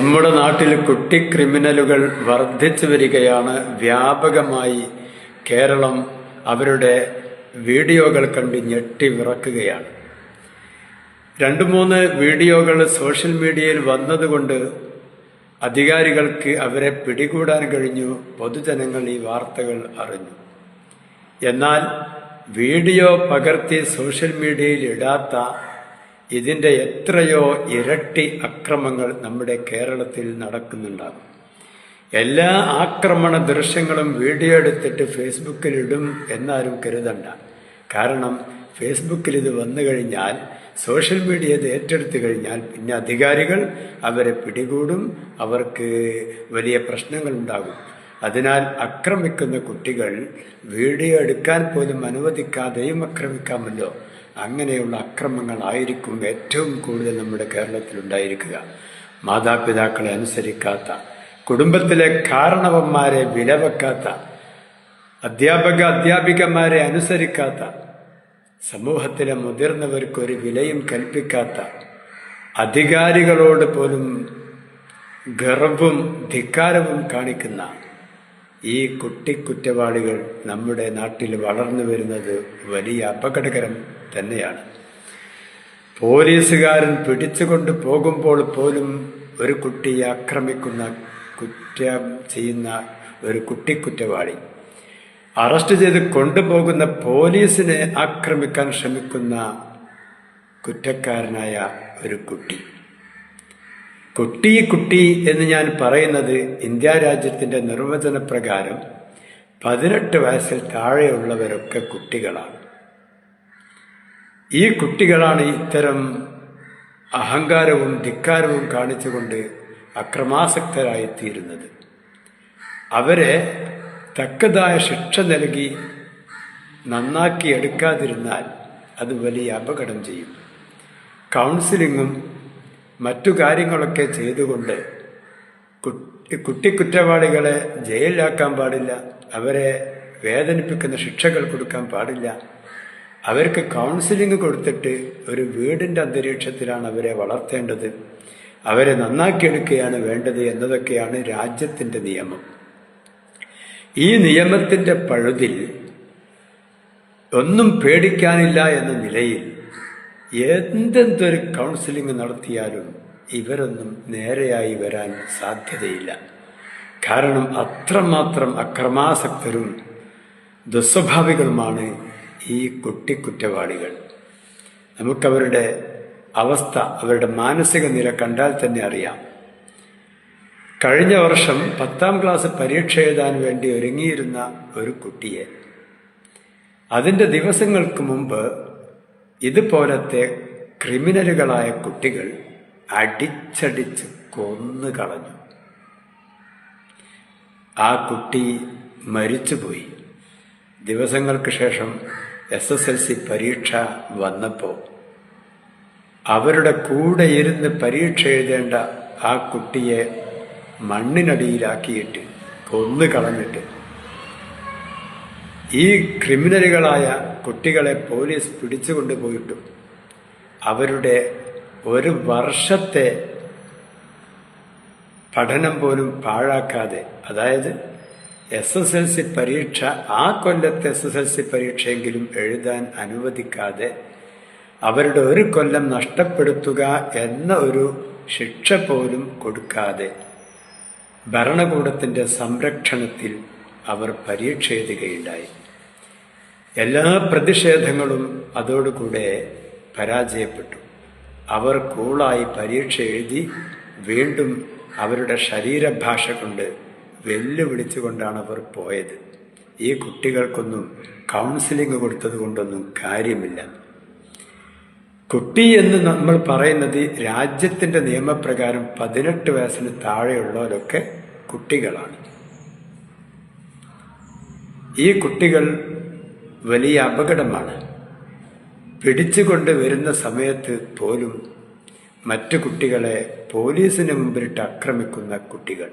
നമ്മുടെ നാട്ടിൽ കുട്ടി ക്രിമിനലുകൾ വർദ്ധിച്ചു വരികയാണ്. വ്യാപകമായി കേരളം അവരുടെ വീഡിയോകൾ കണ്ട് ഞെട്ടി വിറക്കുകയാണ്. രണ്ട് മൂന്ന് വീഡിയോകൾ സോഷ്യൽ മീഡിയയിൽ വന്നതുകൊണ്ട് അധികാരികൾക്ക് അവരെ പിടികൂടാൻ കഴിഞ്ഞു. പൊതുജനങ്ങൾ ഈ വാർത്തകൾ അറിഞ്ഞു. എന്നാൽ വീഡിയോ പകർത്തി സോഷ്യൽ മീഡിയയിൽ ഇടാത്ത ഇതിന്റെ എത്രയോ ഇരട്ടി അക്രമങ്ങൾ നമ്മുടെ കേരളത്തിൽ നടക്കുന്നുണ്ടാകും. എല്ലാ ആക്രമണ ദൃശ്യങ്ങളും വീഡിയോ എടുത്തിട്ട് ഫേസ്ബുക്കിലിടും എന്നാരും കരുതണ്ട. കാരണം ഫേസ്ബുക്കിൽ ഇത് വന്നു കഴിഞ്ഞാൽ സോഷ്യൽ മീഡിയ ഇത് ഏറ്റെടുത്തു കഴിഞ്ഞാൽ പിന്നെ അധികാരികൾ അവരെ പിടികൂടും അവർക്ക് വലിയ പ്രശ്നങ്ങൾ ഉണ്ടാകും. അതിനാൽ ആക്രമിക്കുന്ന കുട്ടികൾ വീഡിയോ എടുക്കാൻ പോലും അനുവദിക്കാതെയും ആക്രമിക്കാമല്ലോ അങ്ങനെയുള്ള അക്രമങ്ങളായിരിക്കും ഏറ്റവും കൂടുതൽ നമ്മുടെ കേരളത്തിൽ ഉണ്ടായിരിക്കുക. മാതാപിതാക്കളെ അനുസരിക്കാത്ത കുടുംബത്തിലെ കാരണവന്മാരെ വിലവെക്കാത്ത അധ്യാപക അധ്യാപികമാരെ അനുസരിക്കാത്ത സമൂഹത്തിലെ മുതിർന്നവർക്ക് ഒരു വിലയും കൽപ്പിക്കാത്ത അധികാരികളോട് പോലും ഗർവും ധിക്കാരവും കാണിക്കുന്ന ഈ കുട്ടിക്കുറ്റവാളികൾ നമ്മുടെ നാട്ടിൽ വളർന്നു വരുന്നത് വലിയ അപകടകരം തന്നെയാണ്. പോലീസുകാരൻ പിടിച്ചുകൊണ്ട് പോകുമ്പോൾ പോലും ഒരു കുട്ടിയെ ആക്രമിക്കുന്ന കുറ്റം ചെയ്യുന്ന ഒരു കുട്ടിക്കുറ്റവാളി. അറസ്റ്റ് ചെയ്ത് കൊണ്ടുപോകുന്ന പോലീസിനെ ആക്രമിക്കാൻ ശ്രമിക്കുന്ന കുറ്റക്കാരനായ ഒരു കുട്ടി. കുട്ടി കുട്ടി എന്ന് ഞാൻ പറയുന്നത് ഇന്ത്യ രാജ്യത്തിന്റെ നിർവചന പ്രകാരം പതിനെട്ട് വയസ്സിൽ താഴെയുള്ളവരൊക്കെ കുട്ടികളാണ്. ഈ കുട്ടികളാണ് ഇത്തരം അഹങ്കാരവും ധിക്കാരവും കാണിച്ചുകൊണ്ട് അക്രമാസക്തരായി തീരുന്നത് അവരെ തക്കതായ ശിക്ഷ നൽകി നന്നാക്കി എടുക്കാതിരുന്നാൽ അത് വലിയ അപകടം ചെയ്യും. കൗൺസിലിങ്ങും മറ്റു കാര്യങ്ങളൊക്കെ ചെയ്തുകൊണ്ട് കുട്ടി കുറ്റവാളികളെ ജയിലിലാക്കാൻ പാടില്ല. അവരെ വേദനിപ്പിക്കുന്ന ശിക്ഷകൾ കൊടുക്കാൻ പാടില്ല. അവർക്ക് കൗൺസിലിംഗ് കൊടുത്തിട്ട് ഒരു വീടിന്റെ അന്തരീക്ഷത്തിലാണ് അവരെ വളർത്തേണ്ടത്. അവരെ നന്നാക്കിയെടുക്കുകയാണ് വേണ്ടത് എന്നതൊക്കെയാണ് രാജ്യത്തിന്റെ നിയമം. ഈ നിയമത്തിന്റെ പഴുതിൽ ഒന്നും പേടിക്കാനില്ല എന്ന നിലയിൽ എന്തെന്തൊരു കൗൺസിലിംഗ് നടത്തിയാലും ഇവരൊന്നും നേരെയായി വരാൻ സാധ്യതയില്ല. കാരണം അത്രമാത്രം അക്രമാസക്തരും ദുസ്വഭാവികളുമാണ് ഈ കുട്ടിക്കുറ്റവാളികൾ. നമുക്കവരുടെ അവസ്ഥ അവരുടെ മാനസിക നില കണ്ടാൽ തന്നെ അറിയാം. കഴിഞ്ഞ വർഷം പത്താം ക്ലാസ് പരീക്ഷ എഴുതാൻ വേണ്ടി ഒരുങ്ങിയിരുന്ന ഒരു കുട്ടിയെ അതിന്റെ ദിവസങ്ങൾക്ക് മുമ്പ് ഇതുപോലത്തെ ക്രിമിനലുകളായ കുട്ടികൾ അടിച്ചടിച്ച് കൊന്നു കളഞ്ഞു ആ കുട്ടി മരിച്ചുപോയി. ദിവസങ്ങൾക്ക് ശേഷം എസ് എസ് എൽ സി പരീക്ഷ വന്നപ്പോൾ അവരുടെ കൂടെ ഇരുന്ന് പരീക്ഷ എഴുതേണ്ട ആ കുട്ടിയെ മണ്ണിനടിയിലാക്കിയിട്ട് കൊന്നു കളഞ്ഞിട്ട് ഈ ക്രിമിനലുകളായ കുട്ടികളെ പോലീസ് പിടിച്ചുകൊണ്ടുപോയിട്ടും. അവരുടെ ഒരു വർഷത്തെ പഠനം പോലും പാഴാക്കാതെ അതായത് എസ് എസ് എൽ സി പരീക്ഷ ആ കൊല്ലത്തെ എസ് എസ് എൽ സി പരീക്ഷയെങ്കിലും എഴുതാൻ അനുവദിക്കാതെ അവരുടെ ഒരു കൊല്ലം നഷ്ടപ്പെടുത്തുക എന്ന ഒരു ശിക്ഷ പോലും കൊടുക്കാതെ ഭരണകൂടത്തിന്റെ സംരക്ഷണത്തിൽ അവർ പരീക്ഷ എഴുതുകയുണ്ടായി. എല്ലാ പ്രതിഷേധങ്ങളും അതോടുകൂടെ പരാജയപ്പെട്ടു. അവർ കൂളായി പരീക്ഷ എഴുതി വീണ്ടും അവരുടെ ശരീരഭാഷ കൊണ്ട് വെല്ലുവിളിച്ചുകൊണ്ടാണ് അവർ പോയത്. ഈ കുട്ടികൾക്കൊന്നും കൗൺസിലിംഗ് കൊടുത്തത് കൊണ്ടൊന്നും കാര്യമില്ല. കുട്ടി എന്ന് നമ്മൾ പറയുന്നത് രാജ്യത്തിന്റെ നിയമപ്രകാരം പതിനെട്ട് വയസ്സിന് താഴെയുള്ളവരൊക്കെ കുട്ടികളാണ്. ഈ കുട്ടികൾ വലിയ അപകടമാണ്. പിടിച്ചുകൊണ്ട് വരുന്ന സമയത്ത് പോലും മറ്റു കുട്ടികളെ പോലീസിന് മുമ്പിലിട്ട് ആക്രമിക്കുന്ന കുട്ടികൾ.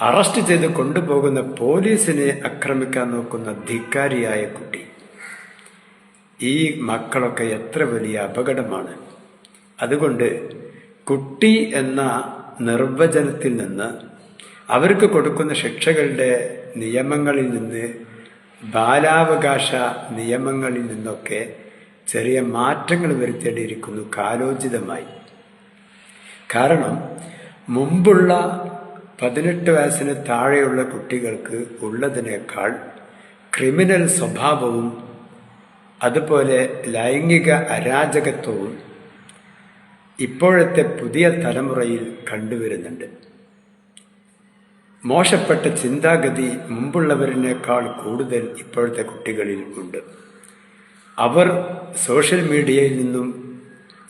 അറസ്റ്റ് ചെയ്ത് കൊണ്ടുപോകുന്ന പോലീസിനെ ആക്രമിക്കാൻ നോക്കുന്ന ധിക്കാരിയായ കുട്ടി. ഈ മക്കളൊക്കെ എത്ര വലിയ അപകടമാണ്. അതുകൊണ്ട് കുട്ടി എന്ന നിർവചനത്തിൽ നിന്ന് അവർക്ക് കൊടുക്കുന്ന ശിക്ഷകളുടെ നിയമങ്ങളിൽ നിന്ന് ബാലാവകാശ നിയമങ്ങളിൽ നിന്നൊക്കെ ചെറിയ മാറ്റങ്ങൾ വരുത്തേണ്ടിയിരിക്കുന്നു കാലോചിതമായി. കാരണം മുമ്പുള്ള പതിനെട്ട് വയസ്സിന് താഴെയുള്ള കുട്ടികൾക്ക് ഉള്ളതിനേക്കാൾ ക്രിമിനൽ സ്വഭാവവും അതുപോലെ ലൈംഗിക അരാജകത്വവും ഇപ്പോഴത്തെ പുതിയ തലമുറയിൽ കണ്ടുവരുന്നുണ്ട്. മോശപ്പെട്ട ചിന്താഗതി മുമ്പുള്ളവരിനേക്കാൾ കൂടുതൽ ഇപ്പോഴത്തെ കുട്ടികളിൽ ഉണ്ട്. അവർ സോഷ്യൽ മീഡിയയിൽ നിന്നും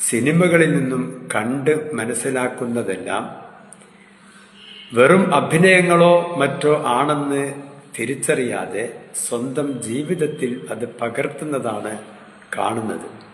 സിനിമകളിൽ നിന്നും കണ്ട് മനസ്സിലാക്കുന്നതെല്ലാം വെറും അഭിനയങ്ങളോ മറ്റോ ആണെന്ന് തിരിച്ചറിയാതെ സ്വന്തം ജീവിതത്തിൽ അത് പകർത്തുന്നതാണ് കാണുന്നത്.